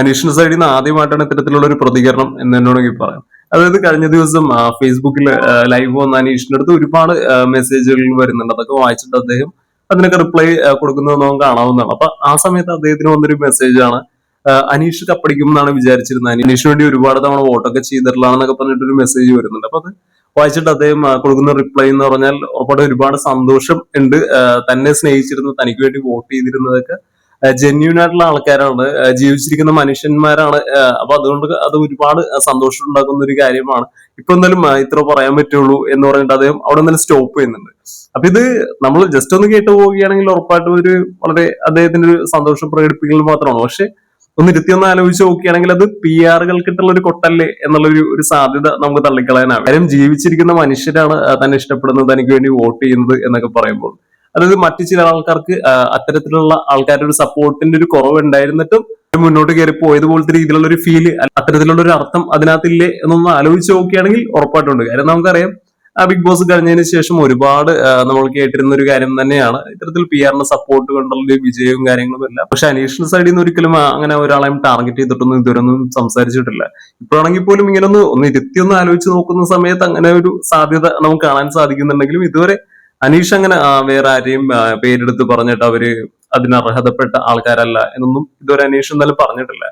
അനീഷിന്റെ സൈഡിൽ നിന്ന് ആദ്യമായിട്ടാണ് ഇത്തരത്തിലുള്ള ഒരു പ്രതികരണം എന്ന് എന്നോടെങ്കിൽ പറയാം. അതായത് കഴിഞ്ഞ ദിവസം ഫേസ്ബുക്കിൽ ലൈവ് വന്ന അനീഷിന്റെ അടുത്ത് ഒരുപാട് മെസ്സേജുകൾ വരുന്നുണ്ട്. അതൊക്കെ വായിച്ചിട്ട് അദ്ദേഹം അതിനൊക്കെ റിപ്ലൈ കൊടുക്കുന്നത് നമുക്ക് കാണാവുന്നതാണ്. അപ്പൊ ആ സമയത്ത് അദ്ദേഹത്തിന് വന്നൊരു മെസ്സേജാണ് അനീഷ് കപ്പടിക്കും എന്നാണ് വിചാരിച്ചിരുന്നത്. അനീഷിന് വേണ്ടി ഒരുപാട് തവണ വോട്ടൊക്കെ ചെയ്തിട്ടുള്ളതാണെന്നൊക്കെ പറഞ്ഞിട്ടൊരു മെസ്സേജ് വരുന്നുണ്ട്. അപ്പൊ അത് വായിച്ചിട്ട് അദ്ദേഹം കൊടുക്കുന്ന റിപ്ലൈ എന്ന് പറഞ്ഞാൽ ഒരുപാട് സന്തോഷം ഉണ്ട്. തന്നെ സ്നേഹിച്ചിരുന്നു തനിക്ക് വേണ്ടി വോട്ട് ചെയ്തിരുന്നതൊക്കെ ജെന്യൂൻ ആയിട്ടുള്ള ആൾക്കാരാണ്. ജീവിച്ചിരിക്കുന്ന മനുഷ്യന്മാരാണ്. അപ്പൊ അതുകൊണ്ട് അത് ഒരുപാട് സന്തോഷം ഉണ്ടാക്കുന്ന ഒരു കാര്യമാണ്. ഇപ്പൊ എന്തായാലും ഇത്ര പറയാൻ പറ്റുള്ളൂ എന്ന് പറഞ്ഞിട്ട് അദ്ദേഹം അവിടെ എന്തായാലും സ്റ്റോപ്പ് ചെയ്യുന്നുണ്ട്. അപ്പൊ ഇത് നമ്മൾ ജസ്റ്റ് ഒന്ന് കേട്ടു പോവുകയാണെങ്കിൽ ഉറപ്പായിട്ടും ഒരു വളരെ അദ്ദേഹത്തിന്റെ ഒരു സന്തോഷം പ്രകടിപ്പിക്കൽ മാത്രമാണ്. പക്ഷെ ഒന്ന് ഇരുത്തി ഒന്ന് ആലോചിച്ച് നോക്കുകയാണെങ്കിൽ അത് പി ആറുകൾക്കിട്ടുള്ള ഒരു കൊട്ടല്ലേ എന്നുള്ള ഒരു ഒരു സാധ്യത നമുക്ക് തള്ളിക്കളയാനാണ് കാര്യം ജീവിച്ചിരിക്കുന്ന മനുഷ്യരാണ് തന്നെ ഇഷ്ടപ്പെടുന്നത് തനിക്ക് വേണ്ടി വോട്ട് ചെയ്യുന്നത് എന്നൊക്കെ പറയുമ്പോൾ അതായത് മറ്റു ചില ആൾക്കാർക്ക് അത്തരത്തിലുള്ള ആൾക്കാരുടെ ഒരു സപ്പോർട്ടിന്റെ ഒരു കുറവ് ഉണ്ടായിരുന്നിട്ടും മുന്നോട്ട് കയറി പോയത് പോലത്തെ രീതിയിലുള്ള ഒരു ഫീൽ അത്തരത്തിലുള്ള ഒരു അർത്ഥം അതിനകത്തില്ലേ എന്നൊന്ന് ആലോചിച്ച് നോക്കുകയാണെങ്കിൽ ഉറപ്പായിട്ടുണ്ട്. കാര്യം നമുക്കറിയാം ആ ബിഗ് ബോസ് കഴിഞ്ഞതിന് ശേഷം ഒരുപാട് നമ്മൾ കേട്ടിരുന്ന ഒരു കാര്യം തന്നെയാണ്. ഇത്തരത്തിൽ പി ആറിന്റെ സപ്പോർട്ട് കൊണ്ടുള്ള വിജയവും കാര്യങ്ങളും എല്ലാം പക്ഷെ അനീഷിന്റെ സൈഡിൽ നിന്ന് ഒരിക്കലും അങ്ങനെ ഒരാളെയും ടാർഗറ്റ് ചെയ്തിട്ടൊന്നും ഇതുവരെ ഒന്നും സംസാരിച്ചിട്ടില്ല. ഇപ്പോഴാണെങ്കിൽ പോലും ഇങ്ങനെ ഒന്ന് ഒന്ന് ഇരുത്തി ഒന്ന് ആലോചിച്ച് നോക്കുന്ന സമയത്ത് അങ്ങനെ ഒരു സാധ്യത നമുക്ക് കാണാൻ സാധിക്കുന്നുണ്ടെങ്കിലും ഇതുവരെ അനീഷ് അങ്ങനെ വേറെ ആരെയും പേരെടുത്ത് പറഞ്ഞിട്ട് അവർ അതിന് അർഹതപ്പെട്ട ആൾക്കാരല്ല എന്നൊന്നും ഇതുവരെ അനീഷ് എന്തായാലും പറഞ്ഞിട്ടില്ല.